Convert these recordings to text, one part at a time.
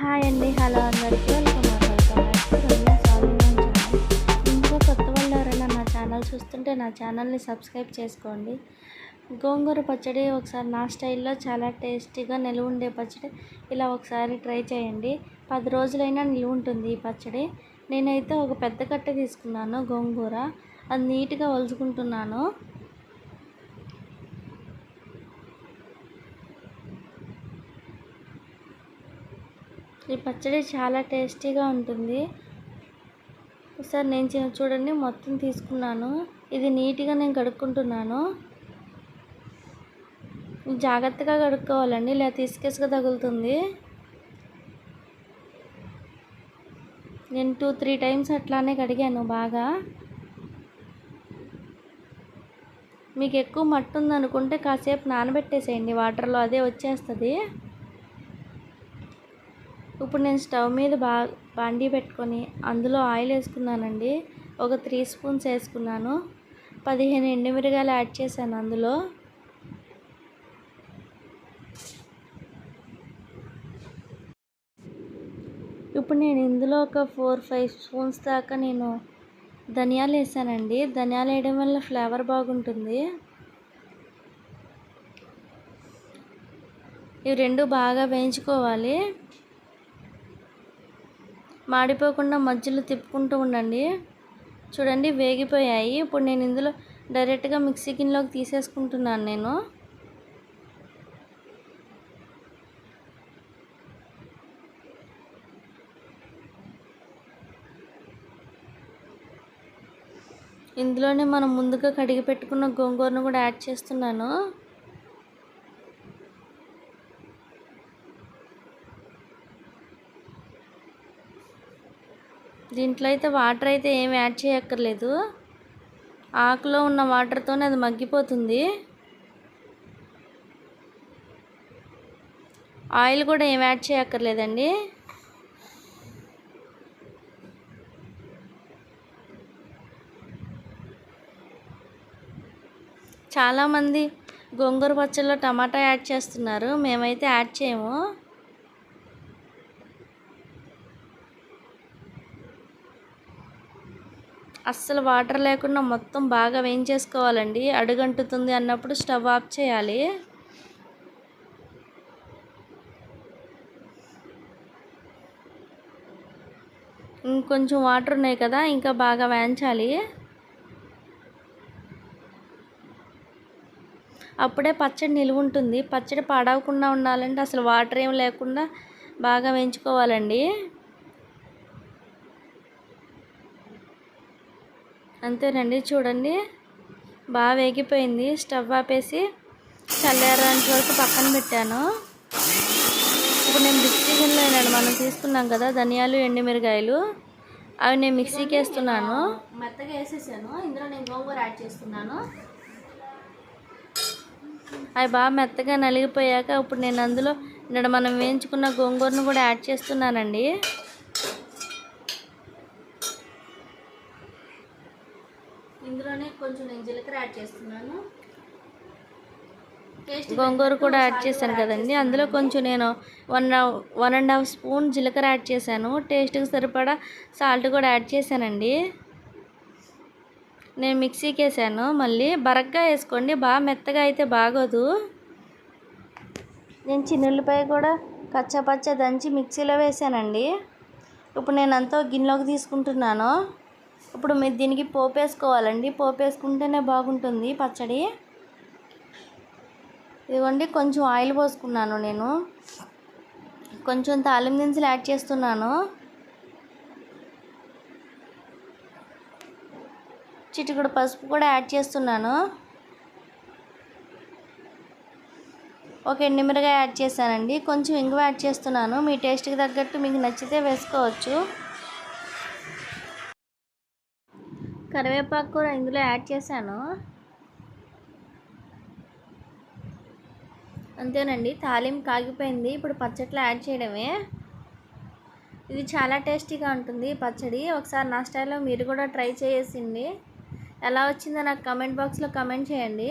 Hi అండి hello అందరికీ. Welcome welcome back channel కొత్త వాళ్ళు ఎవరైనా నా ఛానల్ చూస్తుంటే నా ఛానల్ని సబ్స్క్రైబ్ చేసుకోండి. గోంగూర పచ్చడి ఒకసారి నా స్టైల్లో చాలా టేస్టీగా నిలువ ఉండే పచ్చడి ఇలా ఒకసారి ట్రై చేయండి. పది రోజులైనా నిలువ ఉంటుంది ఈ పచ్చడి. నేనైతే ఒక పెద్ద కట్ట తీసుకున్నాను గోంగూర. అది నీట్గా ఒలుచుకుంటున్నాను. ఈ పచ్చడి చాలా టేస్టీగా ఉంటుంది. ఒకసారి నేను చూడండి మొత్తం తీసుకున్నాను. ఇది నీట్గా నేను కడుక్కుంటున్నాను. జాగ్రత్తగా కడుక్కోవాలండి ఇలా తీసుకేసుక తగులుతుంది. నేను టూ త్రీ టైమ్స్ అట్లానే కడిగాను బాగా. మీకు ఎక్కువ మట్టు ఉందనుకుంటే కాసేపు నానబెట్టేసేయండి వాటర్లో అదే వచ్చేస్తుంది. ఇప్పుడు నేను స్టవ్ మీద బా బాండీ పెట్టుకొని అందులో ఆయిల్ వేసుకున్నానండి. ఒక త్రీ స్పూన్స్ వేసుకున్నాను. పదిహేను ఎండుమిరగాయలు యాడ్ చేశాను అందులో. ఇప్పుడు నేను ఇందులో ఒక ఫోర్ ఫైవ్ స్పూన్స్ దాకా నేను ధనియాలు వేసానండి. ధనియాలు వేయడం వల్ల ఫ్లేవర్ బాగుంటుంది. ఇవి రెండు బాగా వేయించుకోవాలి. మాడిపోకుండా మధ్యలో తిప్పుకుంటూ ఉండండి. చూడండి వేగిపోయాయి. ఇప్పుడు నేను ఇందులో డైరెక్ట్గా మిక్సీ గిన్నెలోకి తీసేసుకుంటున్నాను నేను. ఇందులోనే మనం ముందుగా కడిగి పెట్టుకున్న గోంగూరను కూడా యాడ్ చేస్తున్నాను. దీంట్లో అయితే వాటర్ అయితే ఏమి యాడ్ చేయక్కర్లేదు. ఆకులో ఉన్న వాటర్తోనే అది మగ్గిపోతుంది. ఆయిల్ కూడా ఏం యాడ్ చేయక్కర్లేదండి. చాలామంది గోంగూర పచ్చళ్ళలో టమాటా యాడ్ చేస్తున్నారు. మేమైతే యాడ్ చేయము. అస్సలు వాటర్ లేకుండా మొత్తం బాగా వేయించేసుకోవాలండి. అడుగంటుతుంది అన్నప్పుడు స్టవ్ ఆఫ్ చేయాలి. ఇంకొంచెం వాటర్ ఉన్నాయి కదా ఇంకా బాగా వేయించాలి. అప్పుడే పచ్చడి నిలువ ఉంటుంది. పచ్చడి పాడవకుండా ఉండాలంటే అసలు వాటర్ ఏం లేకుండా బాగా వేయించుకోవాలండి. అంతేనండి. చూడండి. బాగా వేగిపోయింది. స్టవ్ ఆపేసి చల్లారేంత వరకు పక్కన పెట్టాను. ఇప్పుడు నేను మిక్సీ గిన్నెలో మనం తీసుకున్నాం కదా ధనియాలు ఎండుమిరగాయలు. అవి నేను మిక్సీకి వేస్తున్నాను. మెత్తగా వేసేసాను. ఇందులో నేను గోంగూర యాడ్ చేస్తున్నాను. అవి బాగా మెత్తగా నలిగిపోయాక ఇప్పుడు నేను అందులో ఇక్కడ మనం వేయించుకున్న గోంగూరను కూడా యాడ్ చేస్తున్నానండి. ఇందులోనే కొంచెం నేను జీలకర్ర యాడ్ చేస్తున్నాను. గోంగూర కూడా యాడ్ చేశాను కదండి. అందులో కొంచెం నేను one one and half spoon జీలకర్ర యాడ్ చేశాను. టేస్ట్కి సరిపడా సాల్ట్ కూడా యాడ్ చేశానండి. నేను మిక్సీకి వేసాను మళ్ళీ బరగ్గా వేసుకోండి. బాగా మెత్తగా అయితే బాగోదు. నేను చిన్నుల్లిపాయ కూడా కచ్చపచ్చ దంచి మిక్సీలో వేసానండి. ఇప్పుడు నేను అంతా గిన్నెలోకి తీసుకుంటున్నాను. ఇప్పుడు మీరు దీనికి పోపు వేసుకోవాలండి పోపు వేసుకుంటేనే బాగుంటుంది పచ్చడి. ఇదిగోండి కొంచెం ఆయిల్ పోసుకున్నాను నేను. కొంచెం తాలిం దినుసులు యాడ్ చేస్తున్నాను. చిటికుడు పసుపు కూడా యాడ్ చేస్తున్నాను. ఒక ఎండుమిరగాయ యాడ్ చేశానండి. కొంచెం ఇంగువ యాడ్ చేస్తున్నాను. మీ టేస్ట్కి తగ్గట్టు మీకు నచ్చితే వేసుకోవచ్చు. కరివేపాకు కూడా ఇందులో యాడ్ చేశాను. అంతేనండి తాలింపు కాగిపోయింది. ఇప్పుడు పచ్చట్లో యాడ్ చేయడమే. ఇది చాలా టేస్టీగా ఉంటుంది పచ్చడి. ఒకసారి నా స్టైల్లో మీరు కూడా ట్రై చేసిండి ఎలా వచ్చిందో నాకు కమెంట్ బాక్స్లో కమెంట్ చేయండి.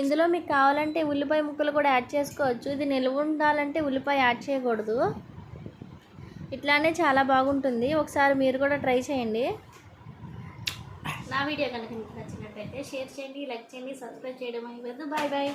ఇందులో మీకు కావాలంటే ఉల్లిపాయ ముక్కలు కూడా యాడ్ చేసుకోవచ్చు. ఇది నిల్వ ఉండాలంటే ఉల్లిపాయ యాడ్ చేయకూడదు. ఇట్లానే చాలా బాగుంటుంది. ఒకసారి మీరు కూడా ట్రై చేయండి. నా వీడియో కనుక మీకు నచ్చినట్టయితే షేర్ చేయండి లైక్ చేయండి సబ్స్క్రైబ్ చేయడం అయిపోద్దు బాయ్ బాయ్.